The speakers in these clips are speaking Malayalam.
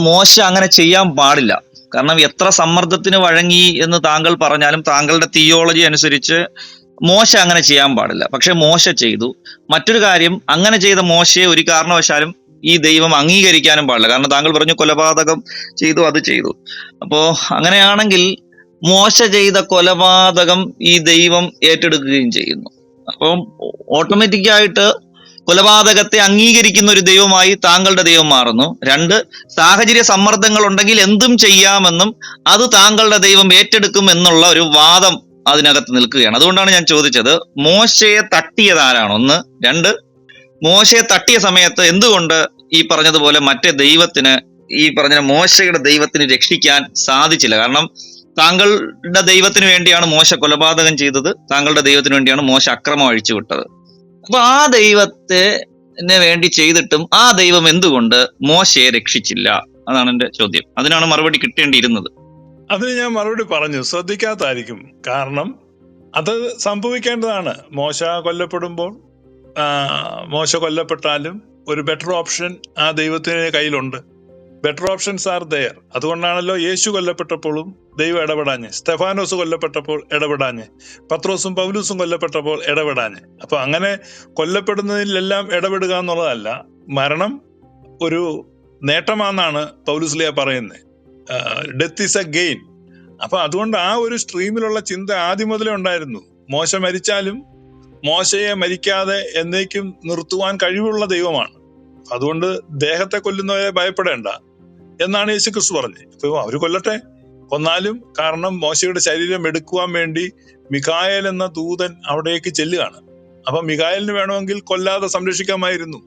മോശ അങ്ങനെ ചെയ്യാൻ പാടില്ല. കാരണം എത്ര സമ്മർദ്ദത്തിന് വഴങ്ങി എന്ന് താങ്കൾ പറഞ്ഞാലും താങ്കളുടെ തിയോളജി അനുസരിച്ച് മോശ അങ്ങനെ ചെയ്യാൻ പാടില്ല. പക്ഷെ മോശ ചെയ്തു. മറ്റൊരു കാര്യം അങ്ങനെ ചെയ്ത മോശയെ ഒരു കാരണവശാലും ഈ ദൈവം അംഗീകരിക്കാനും പാടില്ല. കാരണം താങ്കൾ പറഞ്ഞു കൊലപാതകം ചെയ്തു അത് ചെയ്തു. അപ്പോ അങ്ങനെയാണെങ്കിൽ മോശ ചെയ്ത കൊലപാതകം ഈ ദൈവം ഏറ്റെടുക്കുകയും ചെയ്യുന്നു. അപ്പം ഓട്ടോമാറ്റിക് ആയിട്ട് കൊലപാതകത്തെ അംഗീകരിക്കുന്ന ഒരു ദൈവമായി താങ്കളുടെ ദൈവം മാറുന്നു. രണ്ട് സാഹചര്യ സമ്മർദ്ദങ്ങൾ ഉണ്ടെങ്കിൽ എന്തും ചെയ്യാമെന്നും അത് താങ്കളുടെ ദൈവം ഏറ്റെടുക്കും എന്നുള്ള ഒരു വാദം അതിനകത്ത് നിൽക്കുകയാണ്. അതുകൊണ്ടാണ് ഞാൻ ചോദിച്ചത് മോശയെ തട്ടിയത് ആരാണ്? ഒന്ന് രണ്ട് മോശയെ തട്ടിയ സമയത്ത് എന്തുകൊണ്ട് ഈ പറഞ്ഞതുപോലെ മറ്റേ ദൈവത്തിന് ഈ പറഞ്ഞ മോശയുടെ ദൈവത്തിന് രക്ഷിക്കാൻ സാധിച്ചില്ല? കാരണം താങ്കളുടെ ദൈവത്തിന് വേണ്ടിയാണ് മോശ കൊലപാതകം ചെയ്തത് താങ്കളുടെ ദൈവത്തിന് വേണ്ടിയാണ് മോശ അക്രമം അഴിച്ചുവിട്ടത്. അപ്പൊ ആ ദൈവത്തെ വേണ്ടി ചെയ്തിട്ടും ആ ദൈവം എന്തുകൊണ്ട് മോശയെ രക്ഷിച്ചില്ല? അതാണ് എന്റെ ചോദ്യം. അതിനാണ് മറുപടി കിട്ടേണ്ടിയിരുന്നത്. അതിന് ഞാൻ മറുപടി പറഞ്ഞു. ശ്രദ്ധിക്കാത്തായിരിക്കും. കാരണം അത് സംഭവിക്കേണ്ടതാണ്. മോശ കൊല്ലപ്പെടുമ്പോൾ മോശ കൊല്ലപ്പെട്ടാലും ഒരു ബെറ്റർ ഓപ്ഷൻ ആ ദൈവത്തിന് കയ്യിലുണ്ട്. ബെറ്റർ ഓപ്ഷൻസ് ആർ ദയർ അതുകൊണ്ടാണല്ലോ യേശു കൊല്ലപ്പെട്ടപ്പോഴും ദൈവം ഇടപെടാഞ്ഞ് സ്തെഫാനോസ് കൊല്ലപ്പെട്ടപ്പോൾ ഇടപെടാഞ്ഞ് പത്രോസും പൗലൂസും കൊല്ലപ്പെട്ടപ്പോൾ ഇടപെടാഞ്ഞ്. അപ്പൊ അങ്ങനെ കൊല്ലപ്പെടുന്നതിലെല്ലാം ഇടപെടുക എന്നുള്ളതല്ല മരണം ഒരു നേട്ടമാണെന്നാണ് പൗലൂസ്ലിയ പറയുന്നത് ഡെത്ത് ഇസ് എ ഗെയിൻ അപ്പൊ അതുകൊണ്ട് ആ ഒരു സ്ട്രീമിലുള്ള ചിന്ത ആദ്യം മുതലേ ഉണ്ടായിരുന്നു. മോശ മരിച്ചാലും മോശയെ മരിക്കാതെ എന്നേക്കും നിർത്തുവാൻ കഴിവുള്ള ദൈവമാണ്. അതുകൊണ്ട് ദേഹത്തെ കൊല്ലുന്നവരെ ഭയപ്പെടേണ്ട. എന്നാണ് യേശു ക്രിസ്തു പറഞ്ഞത്. അപ്പൊ അവർ കൊല്ലട്ടെ? കൊന്നാലും കാരണം മോശയുടെ ശരീരം എടുക്കുവാൻ വേണ്ടി മികായൽ എന്ന ദൂതൻ അവിടേക്ക് ചെല്ലുകയാണ്. അപ്പൊ മികായലിന് വേണമെങ്കിൽ കൊല്ലാതെ സംരക്ഷിക്കാമായിരുന്നു.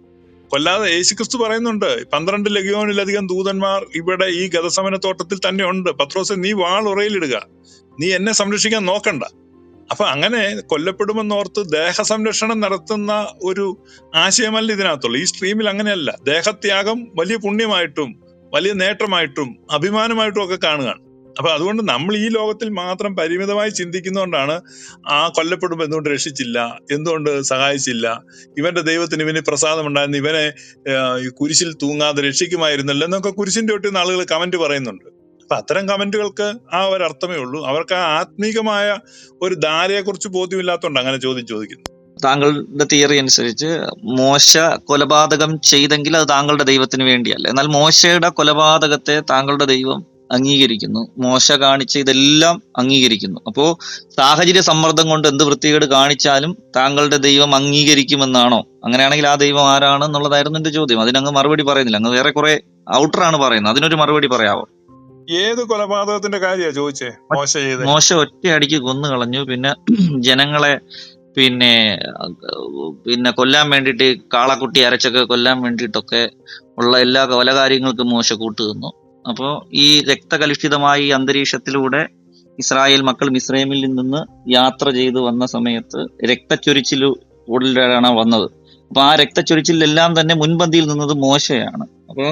കൊല്ലാതെ യേശുക്രിസ്തു പറയുന്നുണ്ട് പന്ത്രണ്ട് ലഗിയോനിലധികം ദൂതന്മാർ ഇവിടെ ഈ ഗതസമനത്തോട്ടത്തിൽ തന്നെ ഉണ്ട്. പത്രോസ് നീ വാൾ ഉറയിലിടുക. നീ എന്നെ സംരക്ഷിക്കാൻ നോക്കണ്ട. അപ്പൊ അങ്ങനെ കൊല്ലപ്പെടുമെന്നോർത്ത് ദേഹസംരക്ഷണം നടത്തുന്ന ഒരു ആശയമല്ല ഇതിനകത്തുള്ളൂ ഈ സ്ട്രീമിൽ അങ്ങനെയല്ല. ദേഹത്യാഗം വലിയ പുണ്യമായിട്ടും വലിയ നേട്ടമായിട്ടും അഭിമാനമായിട്ടും ഒക്കെ കാണുകയാണ്. അപ്പൊ അതുകൊണ്ട് നമ്മൾ ഈ ലോകത്തിൽ മാത്രം പരിമിതമായി ചിന്തിക്കുന്നതുകൊണ്ടാണ് ആ കൊല്ലപ്പെടുമ്പോൾ എന്തുകൊണ്ട് രക്ഷിച്ചില്ല എന്തുകൊണ്ട് സഹായിച്ചില്ല ഇവന്റെ ദൈവത്തിന് ഇവന് പ്രസാദം ഉണ്ടായിരുന്നു ഇവനെ കുരിശിൽ തൂങ്ങാതെ രക്ഷിക്കുമായിരുന്നല്ലോ എന്നൊക്കെ കുരിശിന്റെ ഒട്ടിന്ന് ആളുകൾ കമന്റ് പറയുന്നുണ്ട്. അപ്പൊ അത്തരം കമന്റുകൾക്ക് ആ ഒരു അർത്ഥമേ ഉള്ളൂ. അവർക്ക് ആ ആത്മീകമായ ഒരു ധാരയെക്കുറിച്ച് ബോധ്യമില്ലാത്തതുകൊണ്ട് അങ്ങനെ ചോദ്യം ചോദിക്കുന്നു. താങ്കളുടെ തിയറി അനുസരിച്ച് മോശ കൊലപാതകം ചെയ്തെങ്കിൽ അത് താങ്കളുടെ ദൈവത്തിന് വേണ്ടിയല്ല. എന്നാൽ മോശയുടെ കൊലപാതകത്തെ താങ്കളുടെ ദൈവം അംഗീകരിക്കുന്നു. മോശ കാണിച്ച ഇതെല്ലാം അംഗീകരിക്കുന്നു. അപ്പോ സാഹചര്യ സമ്മർദ്ദം കൊണ്ട് എന്ത് വൃത്തികേട് കാണിച്ചാലും താങ്കളുടെ ദൈവം അംഗീകരിക്കുമെന്നാണോ? അങ്ങനെയാണെങ്കിൽ ആ ദൈവം ആരാണ് എന്നുള്ളതായിരുന്നു എന്റെ ചോദ്യം. അതിനങ്ങ് മറുപടി പറയുന്നില്ല. അങ്ങ് വേറെ കുറെ ഔട്ടറാണ് പറയുന്നത്. അതിനൊരു മറുപടി പറയാവോ? ഏത് കൊലപാതകത്തിന്റെ കാര്യമാണ് ചോദിച്ചേ? മോശ മോശ ഒറ്റയടിക്ക് കൊന്നു കളഞ്ഞു പിന്നെ ജനങ്ങളെ പിന്നെ പിന്നെ കൊല്ലാൻ വേണ്ടിയിട്ട് കാളക്കുട്ടി അരച്ചൊക്കെ കൊല്ലാൻ വേണ്ടിയിട്ടൊക്കെ ഉള്ള എല്ലാ കൊലകാര്യങ്ങൾക്കും മോശ കൂട്ടുനിന്നു അപ്പോൾ ഈ രക്തകലുഷിതമായ ഈ അന്തരീക്ഷത്തിലൂടെ ഇസ്രായേൽ മക്കൾ മിസ്രൈമിൽ നിന്ന് യാത്ര ചെയ്തു വന്ന സമയത്ത് രക്തച്ചൊരിച്ചിൽ കൂടുതലാണ് വന്നത്. അപ്പൊ ആ രക്തച്ചൊരിച്ചിലെല്ലാം തന്നെ മുൻപന്തിയിൽ നിന്നത് മോശയാണ്. അപ്പോൾ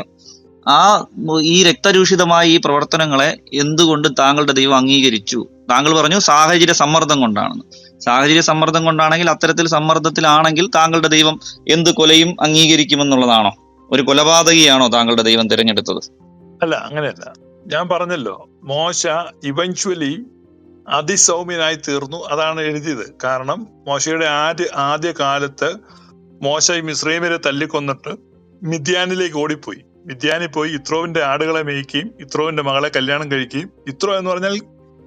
ആ ഈ രക്തരൂഷിതമായ ഈ പ്രവർത്തനങ്ങളെ എന്തുകൊണ്ട് താങ്കളുടെ ദൈവം അംഗീകരിച്ചു? താങ്കൾ പറഞ്ഞു സാഹചര്യ സമ്മർദ്ദം കൊണ്ടാണെന്ന്. സാഹചര്യ സമ്മർദ്ദം കൊണ്ടാണെങ്കിൽ അത്തരത്തിൽ സമ്മർദ്ദത്തിലാണെങ്കിൽ താങ്കളുടെ ദൈവം എന്ത് കൊലയും അംഗീകരിക്കുമെന്നുള്ളതാണോ? ഒരു കൊലപാതകിയാണോ താങ്കളുടെ ദൈവം തിരഞ്ഞെടുത്തത്? അല്ല അങ്ങനെയല്ല. ഞാൻ പറഞ്ഞല്ലോ മോശ ഇവഞ്ച്വലി അതിസൗമ്യനായി തീർന്നു അതാണ് എഴുതിയത്. കാരണം മോശയുടെ ആദ്യ ആദ്യ കാലത്ത് മോശ ഈ മിസ്രൈമിനെ തല്ലിക്കൊന്നിട്ട് മിദ്യാനിലേക്ക് ഓടിപ്പോയി. മിദ്യാനിൽ പോയി ഇത്രോവിന്റെ ആടുകളെ മേയ്ക്കുകയും ഇത്രോവിന്റെ മകളെ കല്യാണം കഴിക്കുകയും. ഇത്രോ എന്ന് പറഞ്ഞാൽ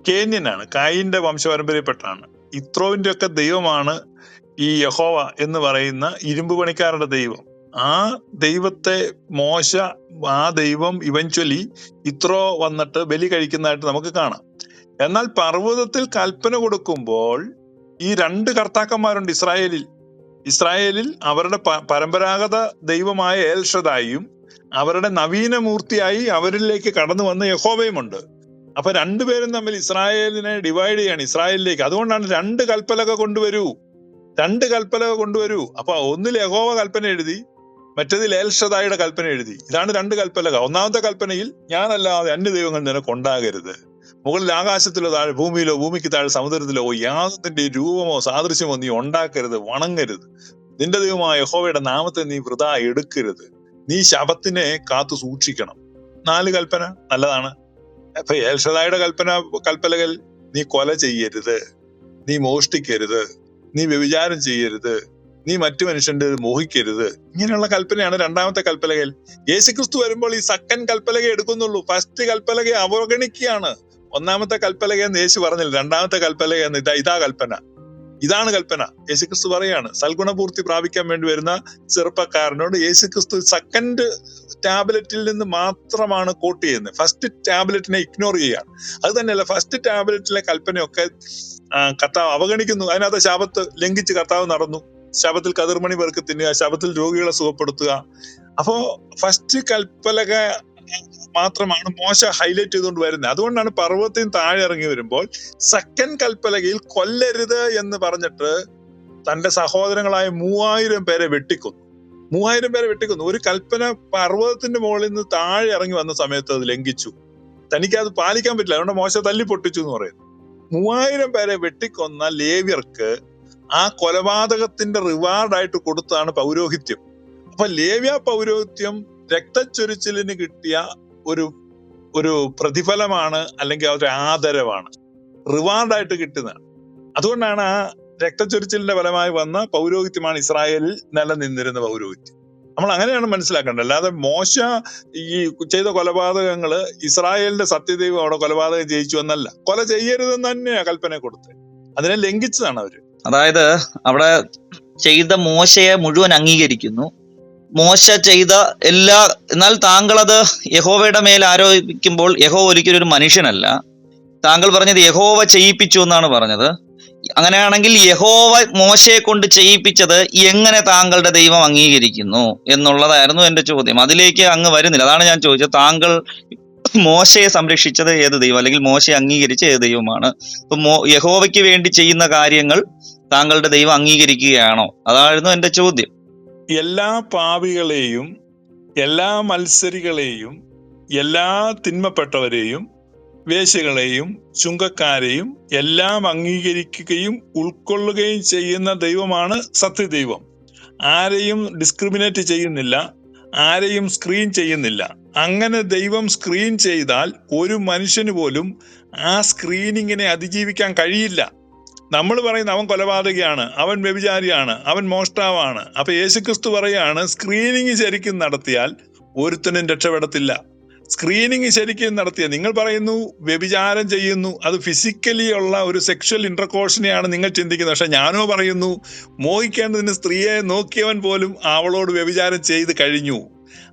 കേന്യനാണ് കായിന്റെ വംശപാരമ്പര്യപ്പെട്ടാണ് ഇത്രോവിന്റെ ഒക്കെ ദൈവമാണ് ഈ യഹോവ എന്ന് പറയുന്ന ഇരുമ്പ് പണിക്കാരുടെ ദൈവം. ആ ദൈവത്തെ മോശ ആ ദൈവം ഇവഞ്ച്വലി ഇത്രോ വന്നിട്ട് ബലി കഴിക്കുന്നതായിട്ട് നമുക്ക് കാണാം. എന്നാൽ പർവതത്തിൽ കൽപ്പന കൊടുക്കുമ്പോൾ ഈ രണ്ട് കർത്താക്കന്മാരുണ്ട് ഇസ്രായേലിൽ. ഇസ്രായേലിൽ അവരുടെ പരമ്പരാഗത ദൈവമായ ഏൽഷദായും അവരുടെ നവീന മൂർത്തിയായി അവരിലേക്ക് കടന്നു വന്ന യഹോവയുമുണ്ട്. അപ്പൊ രണ്ടുപേരും തമ്മിൽ ഇസ്രായേലിനെ ഡിവൈഡ് ചെയ്യാണ് ഇസ്രായേലിലേക്ക്. അതുകൊണ്ടാണ് രണ്ട് കൽപ്പലക കൊണ്ടുവരൂ. രണ്ട് കൽപ്പലക കൊണ്ടുവരൂ. അപ്പൊ ഒന്നിൽ യഹോവ കൽപ്പന എഴുതി മറ്റതിൽ ഏൽഷദായുടെ കൽപ്പന എഴുതി. ഇതാണ് രണ്ട് കൽപ്പലക. ഒന്നാമത്തെ കൽപ്പനയിൽ ഞാനല്ലാതെ അന്യ ദൈവങ്ങൾ നിനക്ക് ഉണ്ടാകരുത്. മുകളിൽ ആകാശത്തിലോ താഴെ ഭൂമിയിലോ ഭൂമിക്ക് താഴെ സമുദ്രത്തിലോ യാതൊന്നിന്റെ രൂപമോ സാദൃശ്യമോ നീ ഉണ്ടാക്കരുത് വണങ്ങരുത്. നിന്റെ ദൈവമായ യഹോവയുടെ നാമത്തെ നീ വൃതാ എടുക്കരുത്. നീ ശബത്തിനെ കാത്തു സൂക്ഷിക്കണം. നാല് കൽപ്പന നല്ലതാണ്. അപ്പൊ ഏൽഷദായുടെ കൽപ്പന കൽപ്പലകൾ നീ കൊല ചെയ്യരുത്. നീ മോഷ്ടിക്കരുത്. നീ വ്യഭിചാരം ചെയ്യരുത്. നീ മറ്റു മനുഷ്യന്റെ മോഹിക്കരുത്. ഇങ്ങനെയുള്ള കൽപ്പനയാണ് രണ്ടാമത്തെ കൽപ്പലകയിൽ യേശുക്രിസ്തു വരുമ്പോൾ ഈ സക്കൻ കൽപ്പലക എടുക്കുന്നുള്ളൂ. ഫസ്റ്റ് കൽപ്പലക അവഗണിക്കുകയാണ്. ഒന്നാമത്തെ കൽപ്പലക എന്ന് യേശു പറഞ്ഞില്ല. രണ്ടാമത്തെ കൽപ്പലക എന്ന് ഇതാ ഇതാ കൽപ്പന. ഇതാണ് കൽപ്പന. യേശുക്രിസ്തു പറയാണ് സൽഗുണപൂർത്തി പ്രാപിക്കാൻ വേണ്ടി വരുന്ന ചെറുപ്പക്കാരനോട് യേശുക്രിസ്തു സെക്കൻഡ് ടാബ്ലറ്റിൽ നിന്ന് മാത്രമാണ് കോട്ട് ചെയ്യുന്നത്. ഫസ്റ്റ് ടാബ്ലറ്റിനെ ഇഗ്നോർ ചെയ്യുകയാണ്. അത് തന്നെയല്ല ഫസ്റ്റ് ടാബ്ലറ്റിലെ കൽപ്പനയൊക്കെ കർത്താവ് അവഗണിക്കുന്നു. അതിനകത്ത് ശാപത്ത് ലംഘിച്ച് കർത്താവ് നടന്നു. ശബത്തിൽ കതിർമണി പെറുക്കി തിന്നുക ശബത്തിൽ രോഗികളെ സുഖപ്പെടുത്തുക. അപ്പോ ഫസ്റ്റ് കൽപ്പലക മാത്രമാണ് മോശ ഹൈലൈറ്റ് ചെയ്തുകൊണ്ട് വരുന്നത്. അതുകൊണ്ടാണ് പർവത്തിന് താഴെ ഇറങ്ങി വരുമ്പോൾ സെക്കൻഡ് കൽപ്പലകയിൽ കൊല്ലരുത് എന്ന് പറഞ്ഞിട്ട് തന്റെ സഹോദരങ്ങളായ മൂവായിരം പേരെ വെട്ടിക്കൊന്നു. മൂവായിരം പേരെ വെട്ടിക്കൊന്നു. ഒരു കൽപ്പന പർവതത്തിന്റെ മുകളിൽ നിന്ന് താഴെ ഇറങ്ങി വന്ന സമയത്ത് അത് ലംഘിച്ചു. തനിക്ക് അത് പാലിക്കാൻ പറ്റില്ല. അതുകൊണ്ട് മോശ തല്ലി പൊട്ടിച്ചു എന്ന് പറയുന്നു. മൂവായിരം പേരെ വെട്ടിക്കൊന്ന ലേവ്യർക്ക് ആ കൊലപാതകത്തിന്റെ റിവാർഡായിട്ട് കൊടുത്താണ് പൗരോഹിത്യം. അപ്പൊ ലേവ്യ പൗരോഹിത്യം രക്തച്ചൊരിച്ചിലിന് കിട്ടിയ ഒരു ഒരു പ്രതിഫലമാണ് അല്ലെങ്കിൽ ഒരു ആദരവാണ്. റിവാർഡായിട്ട് കിട്ടുന്നതാണ്. അതുകൊണ്ടാണ് ആ രക്തച്ചൊരിച്ചിലിന്റെ ഫലമായി വന്ന പൗരോഹിത്യമാണ് ഇസ്രായേലിൽ നിലനിന്നിരുന്ന പൗരോഹിത്യം. നമ്മൾ അങ്ങനെയാണ് മനസ്സിലാക്കേണ്ടത്. അല്ലാതെ മോശ ഈ ചെയ്ത കൊലപാതകങ്ങൾ ഇസ്രായേലിന്റെ സത്യദൈവം അവിടെ കൊലപാതകം ജയിച്ചു എന്നല്ല. കൊല ചെയ്യരുതെന്ന് തന്നെയാ കൽപ്പന കൊടുത്തത്. അതിനെ ലംഘിച്ചതാണ് അവർ. അതായത് അവിടെ ചെയ്ത മോശയെ മുഴുവൻ അംഗീകരിക്കുന്നു. മോശ ചെയ്ത എല്ലാ എന്നാൽ താങ്കൾ അത് യഹോവയുടെ മേൽ ആരോപിക്കുമ്പോൾ യഹോവ ഒരിക്കലും ഒരു മനുഷ്യനല്ല. താങ്കൾ പറഞ്ഞത് യഹോവ ചെയ്യിപ്പിച്ചു എന്നാണ് പറഞ്ഞത്. അങ്ങനെയാണെങ്കിൽ യഹോവ മോശയെ കൊണ്ട് ചെയ്യിപ്പിച്ചത് എങ്ങനെ താങ്കളുടെ ദൈവം അംഗീകരിക്കുന്നു എന്നുള്ളതായിരുന്നു എന്റെ ചോദ്യം. അതിലേക്ക് അങ്ങ് വരുന്നില്ല. അതാണ് ഞാൻ ചോദിച്ചത്. താങ്കൾ മോശയെ സംരക്ഷിച്ചത് ഏത് ദൈവം? അല്ലെങ്കിൽ മോശയെ അംഗീകരിച്ച ഏത് ദൈവമാണ്? ഇപ്പൊ മോ യഹോവയ്ക്ക് വേണ്ടി ചെയ്യുന്ന കാര്യങ്ങൾ താങ്കളുടെ ദൈവം അംഗീകരിക്കുകയാണോ? അതായിരുന്നു എന്റെ ചോദ്യം. എല്ലാ പാപികളെയും എല്ലാ മത്സരികളെയും എല്ലാ തിന്മപ്പെട്ടവരെയും വേശകളെയും ചുങ്കക്കാരെയും എല്ലാം അംഗീകരിക്കുകയും ഉൾക്കൊള്ളുകയും ചെയ്യുന്ന ദൈവമാണ് സത്യദൈവം. ആരെയും ഡിസ്ക്രിമിനേറ്റ് ചെയ്യുന്നില്ല ആരെയും സ്ക്രീൻ ചെയ്യുന്നില്ല. അങ്ങനെ ദൈവം സ്ക്രീൻ ചെയ്താൽ ഒരു മനുഷ്യന് പോലും ആ സ്ക്രീനിങ്ങിനെ അതിജീവിക്കാൻ കഴിയില്ല. നമ്മൾ പറയുന്ന അവൻ കൊലപാതകയാണ് അവൻ വ്യഭിചാരിയാണ് അവൻ മോഷ്ടാവാണ്. അപ്പൊ യേശുക്രിസ്തു പറയാണ് സ്ക്രീനിങ് ശരിക്കും നടത്തിയാൽ ഒരുത്തനും രക്ഷപ്പെടത്തില്ല. സ്ക്രീനിങ് ശരിക്കും നടത്തിയ നിങ്ങൾ പറയുന്നു വ്യഭിചാരം ചെയ്യുന്നു അത് ഫിസിക്കലി ഉള്ള ഒരു സെക്ഷൽ ഇന്റർകോഷനെയാണ് നിങ്ങൾ ചിന്തിക്കുന്നത്. പക്ഷെ ഞാനോ പറയുന്നു മോഹിക്കേണ്ടതിന് സ്ത്രീയെ നോക്കിയവൻ പോലും അവളോട് വ്യഭിചാരം ചെയ്ത് കഴിഞ്ഞു.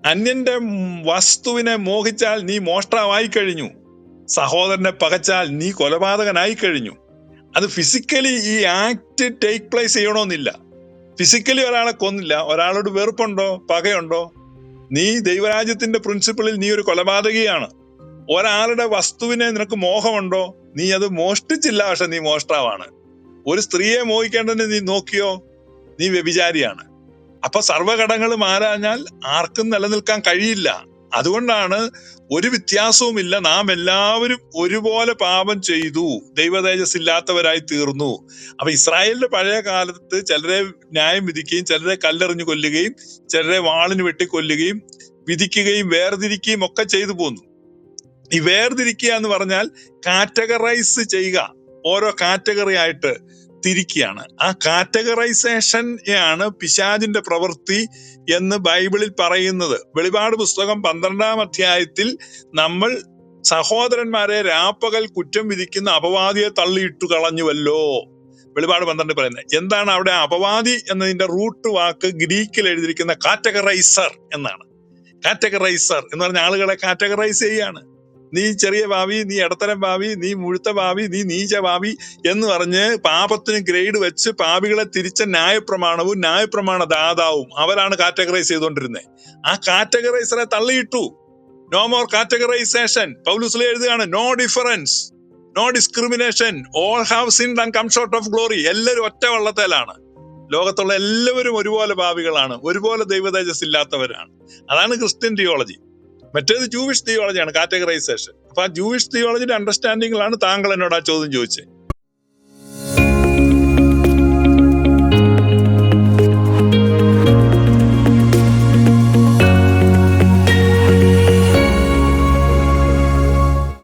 അന്യന്റെ വസ്തുവിനെ മോഹിച്ചാൽ നീ മോഷ്ടാവായി കഴിഞ്ഞു. സഹോദരനെ പകച്ചാൽ നീ കൊലപാതകനായി കഴിഞ്ഞു. അത് ഫിസിക്കലി ഈ ആക്ട് ടേക്ക് പ്ലേസ് ചെയ്യണമെന്നില്ല ഫിസിക്കലി ഒരാളെ കൊന്നില്ല. ഒരാളോട് വെറുപ്പുണ്ടോ? പകയുണ്ടോ? നീ ദൈവരാജ്യത്തിന്റെ പ്രിൻസിപ്പിളിൽ നീ ഒരു കൊലപാതകിയാണ്. ഒരാളുടെ വസ്തുവിനെ നിനക്ക് മോഹമുണ്ടോ? നീ അത് മോഷ്ടിച്ചില്ല പക്ഷെ നീ മോഷ്ടാവാണ്. ഒരു സ്ത്രീയെ മോഹിക്കേണ്ടതിന് നീ നോക്കിയോ? നീ വ്യഭിചാരിയാണ്. അപ്പൊ സർവഘടങ്ങളും ആരാഞ്ഞാൽ ആർക്കും നിലനിൽക്കാൻ കഴിയില്ല. അതുകൊണ്ടാണ് ഒരു വ്യത്യാസവുമില്ല. നാം എല്ലാവരും ഒരുപോലെ പാപം ചെയ്തു. ദൈവതേജസ് ഇല്ലാത്തവരായി തീർന്നു. അപ്പൊ ഇസ്രായേലിന്റെ പഴയ കാലത്ത് ചിലരെ ന്യായം വിധിക്കുകയും ചിലരെ കല്ലെറിഞ്ഞു കൊല്ലുകയും ചിലരെ വാളിന് വെട്ടിക്കൊല്ലുകയും വിധിക്കുകയും വേർതിരിക്കുകയും ഒക്കെ ചെയ്തു പോന്നു. ഈ വേർതിരിക്കുക എന്ന് പറഞ്ഞാൽ കാറ്റഗറൈസ് ചെയ്യുക. ഓരോ കാറ്റഗറി ആയിട്ട് തിരിക്കുകയാണ് ആ കാറ്റഗറൈസേഷൻ ആണ് പിശാജിന്റെ പ്രവൃത്തി എന്ന് ബൈബിളിൽ പറയുന്നത്. വെളിപാട് പുസ്തകം പന്ത്രണ്ടാം അധ്യായത്തിൽ നമ്മൾ സഹോദരന്മാരെ രാപ്പകൽ കുറ്റം വിധിക്കുന്ന അപവാദിയെ തള്ളിയിട്ടു കളഞ്ഞുവല്ലോ. വെളിപാട് പന്ത്രണ്ട് പറയുന്നത് എന്താണ് അവിടെ അപവാദി എന്നതിന്റെ റൂട്ട് വാക്ക് ഗ്രീക്കിൽ എഴുതിയിരിക്കുന്ന കാറ്റഗറൈസർ എന്നാണ്. കാറ്റഗറൈസർ എന്ന് പറഞ്ഞ ആളുകളെ കാറ്റഗറൈസ് ചെയ്യാണ്. നീ ചെറിയ ഭാവി നീ ഇടത്തരം ഭാവി നീ മുഴുത്ത ഭാവി നീ നീച ഭാവി എന്ന് പറഞ്ഞ് പാപത്തിന് ഗ്രേഡ് വെച്ച് പാപികളെ തിരിച്ച ന്യായപ്രമാണവും ന്യായപ്രമാണ ദാതാവും അവരാണ് കാറ്റഗറൈസ് ചെയ്തുകൊണ്ടിരുന്നത് ആ കാറ്റഗറൈസറെ തള്ളിയിട്ടു. നോ മോർ കാറ്റഗറൈസേഷൻ പൗലുസ്ലി എഴുതുകയാണ് no difference no discrimination all have sin and come short of glory എല്ലാവരും ഒറ്റ വള്ളത്തേലാണ്. ലോകത്തുള്ള എല്ലാവരും ഒരുപോലെ ഭാവികളാണ്. ഒരുപോലെ ദൈവതേജസ് ഇല്ലാത്തവരാണ് അതാണ് ക്രിസ്ത്യൻ തിയോളജി മറ്റേത് ജൂവിഷ് തിയോളജിയാണ് കാറ്റഗറൈസേഷൻ അപ്പൊ ആ ജൂവിഷ് തിയോളജിയുടെ അണ്ടർസ്റ്റാൻഡിങ്ങിലാണ് താങ്കൾ എന്നോട് ആ ചോദ്യം ചോദിച്ചത്.